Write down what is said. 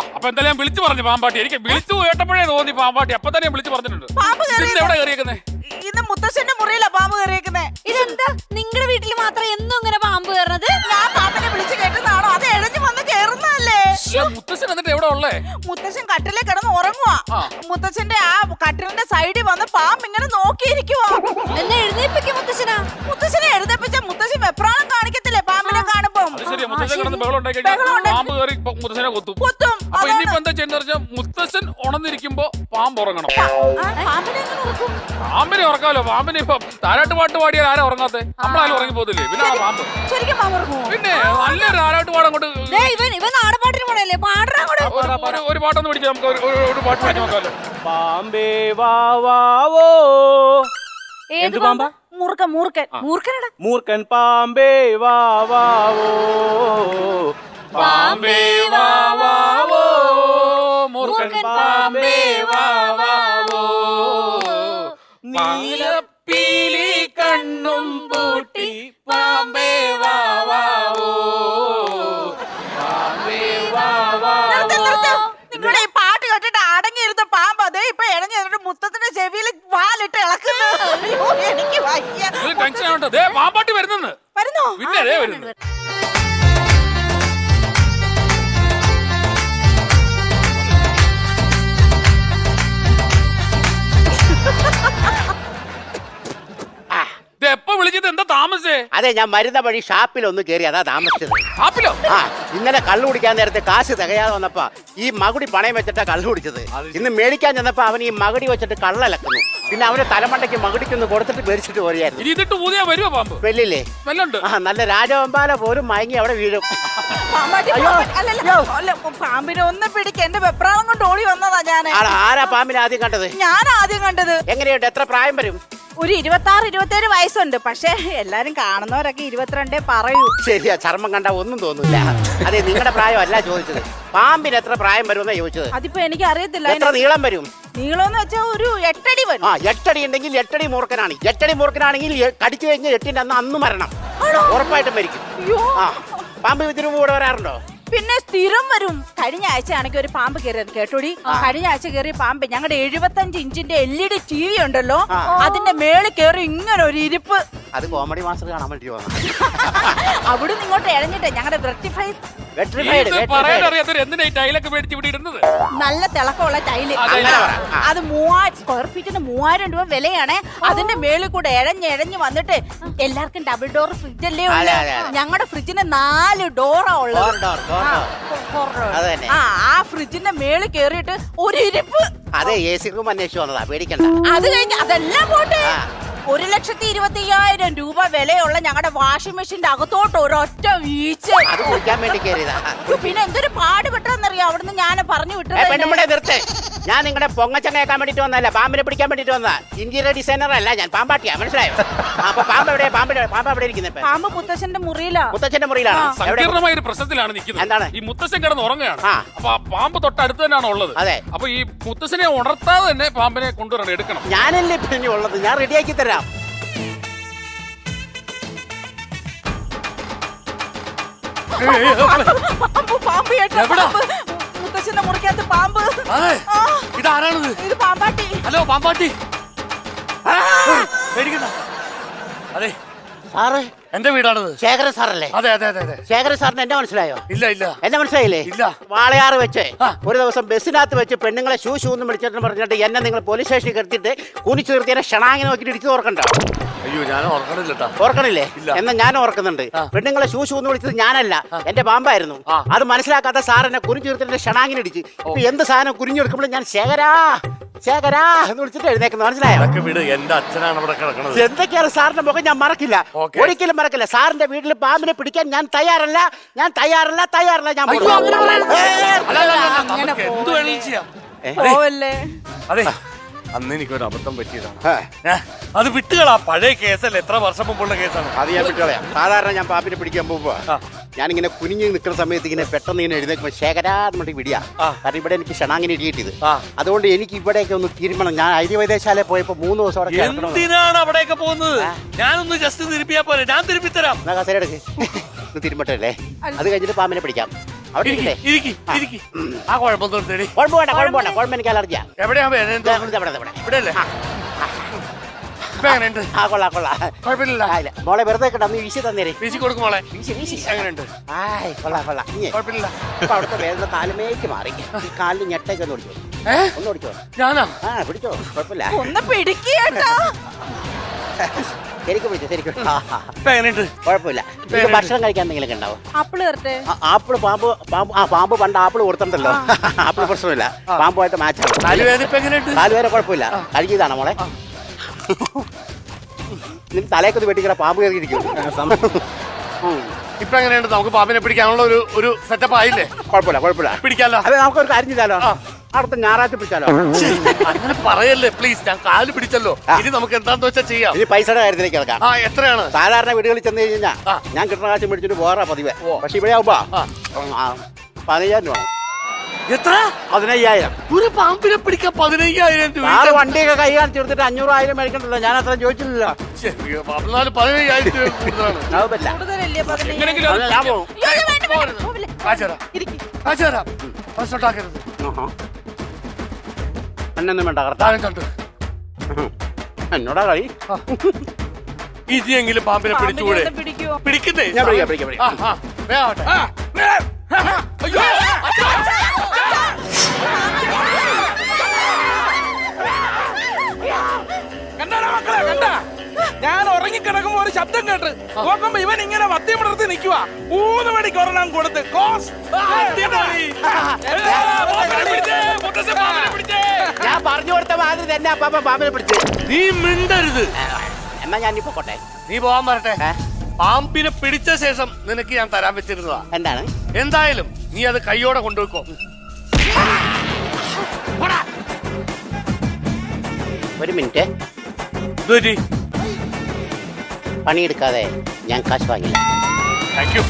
വിളിച്ചു പറഞ്ഞു പാമ്പാട്ടി. എനിക്ക് വിളിച്ചു കേട്ടപ്പോഴേ തോന്നി പാമ്പാട്ടി. അപ്പൊ തന്നെ ഞാൻ വിളിച്ചു പറഞ്ഞിട്ടുണ്ട്. പാമ്പ് എവിടെ കയറിയേക്കുന്നേ? മുത്തശ്ശന്റെ മുറിയിലാ പാമ്പ് കയറിയേക്കുന്നേ. ഇതെന്താ? നിങ്ങളുടെ വീട്ടിൽ മാത്രം എന്നും ഇങ്ങനെ പാമ്പ് കയറണത്? ഞാൻ പാമ്പിനെ വിളിച്ചു കേട്ടതാണോ അത് എഴഞ്ഞു വന്ന് കയറുന്നതല്ലേ മുത്തശ്ശൻ എന്നിട്ട് എവിടെ ഉള്ളേ? മുത്തശ്ശൻ കട്ടിലെ കിടന്ന് ഉറങ്ങുവാ. ആ. മുത്തശ്ശന്റെ ആ കട്ടിലിന്റെ സൈഡിൽ വന്ന് പാമ്പ് ഇങ്ങനെ നോക്കിയിരിക്കുവാ. എന്നെ എഴുന്നേൽപ്പിക്കും മുത്തശ്ശനാ. മുത്തശ്ശനെ കിടന്ന് ബഹളം ഉണ്ടാക്കി. പാമ്പ് കയറി ഇപ്പൊ മുത്തശ്ശനെ കൊത്തും. കൊത്തും. അപ്പൊ ഇനിയിപ്പോ എന്താ ചെയ്യുന്ന വെച്ചാൽ മുത്തശ്ശൻ ഉണന്നിരിക്കുമ്പോ പാമ്പ് ഉറങ്ങണം. പാമ്പിനെ എങ്ങനെ ഉറക്കും? പാമ്പിനെ ഉറക്കാമല്ലോ പാമ്പിനെ ഇപ്പൊ താരാട്ട് പാട്ട് പാടിയാൽ ആരാ ഉറങ്ങാത്തെ? നമ്മളാരും ഉറങ്ങി പോകത്തില്ലേ പിന്നെ ആ പാമ്പ്. പിന്നെ നല്ലൊരു താരാട്ട് പാടം കൊണ്ട് ഒരു- പാട്ടൊന്ന് പിടിച്ച് നമുക്ക് ഒരു- പാട്ട് പാടി നോക്കാമല്ലോ പാമ്പേ വാ വാവോ ഏത് എന്ത് പാമ്പാ? മൂർക്കൻ മൂർക്കൻ മൂർഖനടാ മൂർഖൻ പാമ്പേ വാ. പാമ്പേ വാ വാവോ നീലപ്പീലി കണ്ണും പൂട്ടി പാമ്പേ വാ വാവോ പാമ്പേ വാ നിർത്ത്, വാവോ നിർത്ത്. നിങ്ങളുടെ ഈ പാട്ട് കേട്ടിട്ട് അടങ്ങിയിരുന്ന പാമ്പ് അതേ ഇപ്പൊ ഇടങ്ങി എന്നിട്ട് മുത്തത്തിന്റെ ചെവിയിൽ വാലിട്ട് ഇളക്കുന്നു. അയ്യോ, എനിക്ക് വയ്യ. ടെൻഷൻ ആവണ്ട ദേ പാമ്പാട്ടി വരുന്നെന്ന്. വരുന്നോ? പിന്നെ ദേ വരുന്നു. എപ്പോ വിളിച്ചിട്ട് എന്താ താമസേ അതെ ഞാൻ മരുന്ന വഴി ഷാപ്പിൽ ഒന്ന് കയറി അതാ താമസിച്ചത്. ഷാപ്പിലോ? ആ ഇന്നലെ കള്ളു കുടിക്കാൻ നേരത്തെ കാശ് തികയാതെ വന്നപ്പോ ഈ മകുടി പണയം വെച്ചിട്ടാ കള്ളു കുടിച്ചത്. ഇന്ന് മേടിക്കാൻ ചെന്നപ്പോ അവൻ ഈ മകുടി വെച്ചിട്ട് കള്ളലക്കുന്നു. പിന്നെ അവന്റെ തലമണ്ടയ്ക്ക് മകുടിക്കൊന്ന് കൊടുത്തിട്ട് മേടിച്ചിട്ട് പോരുകയായിരുന്നു ഇനി ഇതിട്ട് ഊതിയാ വരുമോ പാമ്പ്? വെല്ലില്ലേ? ആ നല്ല രാജവമ്പാല പോലും മയങ്ങി അവിടെ വീഴും. പാമ്പിനെ ഒന്ന് പിടിക്ക. എന്റെ വെപ്രാളം കൊണ്ട് ഓടി വന്നതാ ആടാ ആരാ പാമ്പിനെ ആദ്യം കണ്ടത്? ഞാൻ ആദ്യം കണ്ടത്. എങ്ങനെയുണ്ട്? എത്ര പ്രായം വരും? ഒരു ഇരുപത്തി ആറ് ഇരുപത്തേഴ് വയസ്സുണ്ട്. പക്ഷെ എല്ലാരും കാണുന്നവരൊക്കെ ഇരുപത്തിരണ്ടേ പറയൂ. ശരിയാ ചർമ്മം കണ്ട ഒന്നും തോന്നില്ല അതെ നിങ്ങളുടെ പ്രായം അല്ല ചോദിച്ചത്. പാമ്പിന് എത്ര പ്രായം വരുമെന്നാ ചോദിച്ചത്? അതിപ്പോ എനിക്ക് അറിയത്തില്ല എത്ര നീളം വരും? നീളമെന്ന് വെച്ചാൽ ഒരു എട്ടടി വരും. ആ എട്ടടി ഉണ്ടെങ്കിൽ എട്ടടി മൂർക്കനാണ് എട്ടടി മൂർക്കനാണെങ്കിൽ കടിച്ചു കഴിഞ്ഞാൽ എട്ടിന്റെ അന്ന് അന്ന് മരണം. ഉറപ്പായിട്ടും മരിക്കും. ആ. പാമ്പ് ഇതിനു കൂടെ വരാറുണ്ടോ? പിന്നെ സ്ഥിരം വരും. കഴിഞ്ഞ ആഴ്ച ആണെങ്കിൽ ഒരു പാമ്പ് കയറിയത് കേട്ടോടി? കഴിഞ്ഞ ആഴ്ച കയറിയ പാമ്പ് ഞങ്ങളുടെ എഴുപത്തഞ്ച് ഇഞ്ചിന്റെ L E D T V ഉണ്ടല്ലോ. അതിന്റെ മേളിൽ കയറി ഇങ്ങനെ ഒരു ഇരിപ്പ്. അത് കോമഡി മാസ്റ്റർ കാണാൻ വേണ്ടി വന്നു അവിടുന്ന് ഇങ്ങോട്ട് ഇഴഞ്ഞിട്ടെ ഞങ്ങളുടെ വെർട്ടിഫൈ വെട്രിഫൈഡ് ഇത് പറയാൻ അറിയാത്തൊരു എന്തിനാ ഈ ടൈലൊക്കെ മേടിച്ച് ഇവിടെ ഇടുന്നത്? നല്ല തിളക്കമുള്ള ടൈൽ അതെ. മൂവായിരം സ്ക്വയർ ഫീറ്റിന് മൂവായിരം രൂപ വിലയാണ്. അതിന്റെ മേളിൽ കൂടെ ഇഴഞ്ഞ് ഇഴഞ്ഞ് വന്നിട്ട് എല്ലാവർക്കും ഡബിൾ ഡോർ ഫ്രിഡ്ജ് അല്ലേ അതെ. ഞങ്ങളുടെ ഫ്രിഡ്ജിന് നാല് ഡോറാ ഉള്ളത്. ആ. ആ ഫ്രിഡ്ജിന്റെ മേളിൽ കേറിയിട്ട് ഒരു ഇരിപ്പ്. അതെ എ സി റൂം അന്വേഷിച്ചു വന്നതാ. പേടിക്കണ്ട. അത് കഴിഞ്ഞ് അതെല്ലാം പോട്ടെ. ഒരു ലക്ഷത്തി ഇരുപത്തി അയ്യായിരം രൂപ വിലയുള്ള ഞങ്ങളുടെ വാഷിംഗ് മെഷീന്റെ അകത്തോട്ട് ഒരൊറ്റ വീച്ച് അത് വേണ്ടി കയറിയതാ പിന്നെ എന്തൊരു പാട് പാടുപെട്ടെന്നറിയാം അവിടുന്ന് ഞാൻ പറഞ്ഞു വിട്ടു വിട്ടത് നിർത്ത്. ഞാൻ നിങ്ങളുടെ പൊങ്ങച്ചങ്ങ കേൾക്കാൻ വേണ്ടിട്ട് വന്നതല്ല പാമ്പിനെ പിടിക്കാൻ വേണ്ടിട്ട് വന്നതാ. ഇന്റീരിയർ ഡിസൈനർ അല്ല ഞാൻ പാമ്പാട്ടിയാ മനസ്സിലായോ? അപ്പൊ പാമ്പ് എവിടെ പാമ്പ്? പാമ്പ് എവിടെ ഇരിക്കുന്നത് പാമ്പ് മുത്തശ്ശന്റെ മുറിയിലാ. മുത്തച്ഛന്റെ മുറിയിലാണ്. സങ്കീർണമായ ഒരു പ്രശ്നത്തിലാണ് നിൽക്കുന്നത്. എന്താണ്? ഈ മുത്തശ്ശൻ കിടന്ന് ഉറങ്ങുകയാണ്. അപ്പൊ ആ പാമ്പ് തൊട്ടടുത്ത് തന്നെയാണ് ഉള്ളത്. അതെ. അപ്പൊ ഈ മുത്തശ്ശനെ ഉണർത്താതെ തന്നെ പാമ്പിനെ കൊണ്ടുവരണം എടുക്കണം. ഞാനല്ലേ പിന്നെ ഉള്ളത്? ഞാൻ റെഡിയാക്കി തരാം. പാമ്പ് പാമ്പ് കേട്ടോ പാമ്പ്. മുത്തശ്ശന്റെ മുറിക്കകത്ത് പാമ്പ്. ഇത് ഇതാരാണിത്? ഇത് പാമ്പാട്ടി. ഹലോ പാമ്പാട്ടി. പേടിക്കണ്ട. അതെ സാറ്. എന്റെ വീടാണത്. ശേഖരൻ സാറല്ലേ? അതെ അതെ അതെ അതെ. ശേഖരൻ സാറിന് എന്നെ മനസ്സിലായോ? ഇല്ല ഇല്ല. എന്നെ മനസ്സിലായില്ലേ? ഇല്ല. വാളയാറ് വെച്ച് ഒരു ദിവസം ബസ്സിനകത്ത് വെച്ച് പെണ്ണുങ്ങളെ ഷൂ ഷൂന്ന് വിളിച്ചിട്ട് പറഞ്ഞിട്ട് എന്നെ നിങ്ങൾ പോലീസ് സ്റ്റേഷനിൽ കെടുത്തിട്ട് കുനിച്ചു നിർത്തിയെ ഷണാങ്ങിനെ നോക്കിയിട്ട് ഇടിച്ചു ഓർക്കണ്ടോ? അയ്യോ ഞാൻ ഓർക്കണില്ല ട്ടാ. ഓർക്കണില്ലേ? ഇല്ല. എന്നാ ഞാൻ ഓർക്കുന്നുണ്ട്. പെണ്ണുങ്ങളെ ഷൂ ഷൂ എന്ന് വിളിച്ചത് ഞാനല്ല. എന്റെ പാമ്പായിരുന്നു. ആ. അത് മനസ്സിലാക്കാത്ത സാർ എന്നെ കുനിച്ചു നിർത്തിട്ട് ഷണാങ്ങിന് ഇടിച്ച് ഇപ്പൊ എന്ത് സാധനം കുരിഞ്ഞെടുക്കുമ്പോഴും ഞാൻ ശേഖരാ ശേഖരാ എന്ന് വിളിച്ചിട്ട് എഴുന്നേക്കുന്നു. മനസ്സിലായോ? അതൊക്കെ വിട്. എന്റെ അച്ഛനാണ് ഇവിടെ കിടക്കണത്. എന്തൊക്കെയാണ് സാറിന്റെ മുഖം? ഞാൻ മറക്കില്ല. ഒരിക്കലും മറക്കില്ല. സാറിന്റെ വീട്ടിൽ പാമ്പിനെ പിടിക്കാൻ ഞാൻ തയ്യാറല്ല. ഞാൻ തയ്യാറല്ല തയ്യാറല്ല. ഞാൻ പോകുന്നു. അങ്ങനെ എന്ത് വേണേലും ചെയ്യാം. പോവല്ലേ? അതെ. അന്ന് എനിക്കൊരു അബദ്ധം പറ്റിയതാണ്. അത് വിട്ടുകളാ. പഴയ കേസല്ല? എത്ര വർഷം മുമ്പുള്ള കേസാണ്. അത് ഞാൻ വിട്ടുകളയാ. സാധാരണ ഞാൻ പാപ്പിനെ പിടിക്കാൻ പോകുമ്പോ ആ. ഞാനിങ്ങനെ കുനിഞ്ഞ് നിൽക്കുന്ന സമയത്ത് ഇങ്ങനെ പെട്ടെന്ന് ഇങ്ങനെ എഴുന്നേക്കുമ്പോൾ ശേഖരാ നമ്മുടെ വിടിയാ. ആ. കാരണം ഇവിടെ എനിക്ക് ഷണാങ്ങിനെ ഇടിയിട്ടിത്. ആ. അതുകൊണ്ട് എനിക്ക് ഇവിടേക്ക് ഒന്ന് തീരുമാനം. ഞാൻ ഐര്യവൈദ്യശാലയിൽ പോയപ്പോ മൂന്ന് ദിവസം അവിടെ കിടക്കണം. എന്തിനാണ് അവിടെയൊക്കെ പോകുന്നത്? ഞാനൊന്ന് ജസ്റ്റ് തിരുപ്പിയാ പോലെ ഞാൻ തിരുപ്പിത്തരാം എന്നാ കസേര എടുക്ക് തിരുമ്പട്ടല്ലേ അത് കഴിഞ്ഞിട്ട് പാമ്പിനെ പിടിക്കാം. അവിടെ ഇരിക്ക്, ഇരിക്കട്ടെ. ഇരിക്കി ഇരിക്കി. ആ കുഴപ്പം തീർത്തേടി കുഴപ്പം വേണ്ട കുഴപ്പം വേണ്ട കുഴപ്പം എനിക്ക് അലർജിയാ. എവിടെയാ വേദന എന്തോ ഇവിടെ ഇവിടെ ഇവിടെ. ഇവിടെ അല്ലേ ഇപ്പൊ എങ്ങനെയുണ്ട്? ആ കൊള്ളാം കൊള്ളാം. കുഴപ്പമില്ല ആ, ഇല്ല. മോളെ വെറുതെ കിട്ടാ നീ വീശി തന്നേരെ. വീശി കൊടുക്കും മോളെ. വീശി വീശി. എങ്ങനെയുണ്ട്? ആയ് കൊള്ളാം കൊള്ളാം. ഇനി കുഴപ്പമില്ല. ഇപ്പൊ അവിടുത്തെ വേദന കാലുമേക്ക് മാറി. ഈ കാലിൽ ഞെട്ടേക്ക് ഒന്ന് ഓടിച്ചോ. ഏ? ഒന്ന് ഓടിച്ചോ. ഞാനാ? ആ പിടിച്ചോ. കുഴപ്പമില്ല. ഒന്ന് പിടിക്കേട്ടോ ശരിക്കും പിടിച്ചോ ശരിക്കും ഇപ്പൊ എങ്ങനെയുണ്ട് കുഴപ്പമില്ല. ഭക്ഷണം കഴിക്കാൻ എന്തെങ്കിലും ഉണ്ടാവും? ആപ്പിൾ തരട്ടെ ആപ്പിൾ പാമ്പ് പാമ്പ് ആ പാമ്പ് പണ്ട് ആപ്പിൾ കൊടുത്തിട്ടുണ്ടല്ലോ. ആപ്പിൾ പ്രശ്നമില്ല. പാമ്പുമായിട്ട് മാച്ചാണ് കാലുവേദന ഇപ്പൊ എങ്ങനെയുണ്ട്? കുഴപ്പമില്ല. കഴുകിയതാണ് മോളെ? നിന്റെ തലേക്കൊന്ന് വെട്ടിക്കട പാമ്പ് കയറിയിരിക്കും. ഇപ്പൊ എങ്ങനെയുണ്ട്? നമുക്ക് പാമ്പിനെ പിടിക്കാനുള്ള ഒരു ഒരു സെറ്റപ്പ് ആയില്ലേ? കുഴപ്പമില്ല കുഴപ്പമില്ല. പിടിക്കാലോ? അതെ നമുക്കൊരു കാര്യം ചെയ്താലോ? അടുത്ത ഞായറാഴ്ച പിടിച്ചാലോ? അങ്ങനെ പറയല്ലേ പ്ലീസ് ഞാൻ കാൽ പിടിച്ചല്ലോ. ഇനി നമുക്ക് എന്താന്ന് വെച്ചാൽ ചെയ്യാം. ഇനി പൈസയുടെ കാര്യത്തിലേക്ക് കിടക്കാം. ആ എത്രയാണ്? സാധാരണ വീടുകളിൽ ചെന്ന് കഴിഞ്ഞാൽ ഞാൻ കിട്ടുന്ന കാശ് മേടിച്ചിട്ട് വേറെ പതിവ്. പക്ഷെ ഇവിടെ ആവുമ്പോ പതിനയ്യായിരം രൂപ. എത്ര? പതിനയ്യായിരം. ഒരു പാമ്പിനെ പിടിക്കാൻ പതിനയ്യായിരം രൂപ. ആ വണ്ടിയൊക്കെ കൈ കാണിച്ചു കൊടുത്തിട്ട് അഞ്ഞൂറായിരം മേടിക്കണ്ടല്ലോ. ഞാൻ അത്ര ചോദിച്ചില്ലല്ലോ. പതിനയ്യായിരം രൂപ അയ്യോ, വേണ്ട, കറക്റ്റ് താഴെ കണ്ടു എന്നോടാ കളി? ഇതിയെങ്കിലും പാമ്പിനെ പാമ്പിനെ പിടിച്ചുകൂടെ പിടിക്കുവോ? പിടിക്കുന്നേ? ഞാൻ പിടിക്കാം, പിടിക്കാം, പിടിക്കാം. ആ, ആ, ആവട്ടെ. ആ, ഏ, അയ്യോ അച്ഛാ, അച്ഛാ. കണ്ടാടാ മക്കളെ കണ്ടാ? ഞാൻ ഉറങ്ങിക്കിടക്കുമ്പോ ഒരു ശബ്ദം കേട്ട് നോക്കുമ്പോ ഇവൻ ഇങ്ങനെ വത്തിമിടർത്തി നിക്കുക മൂന്ന് മണിക്ക് ഒരെണ്ണം കൊടുത്ത് കോസ്. ഞാൻ പറഞ്ഞു കൊടുത്ത മാതിരി തന്നെ അപ്പാപ്പ പാമ്പിനെ പിടിച്ച് നീ മിണ്ടരുത് എന്നാ ഞാൻ ഇപ്പൊ കൊട്ടെ നീ പോവാൻ പറട്ടെ പാമ്പിനെ പിടിച്ച ശേഷം നിനക്ക് ഞാൻ തരാൻ വെച്ചിരുന്നതാ എന്താണ് എന്തായാലും നീ അത് കൈയോടെ കൊണ്ടുവെക്കോ ഒരു മിനിറ്റ് ഇതുപറ്റി பணி எடுக்காத என் காசு வாங்கல தேங்க்யூ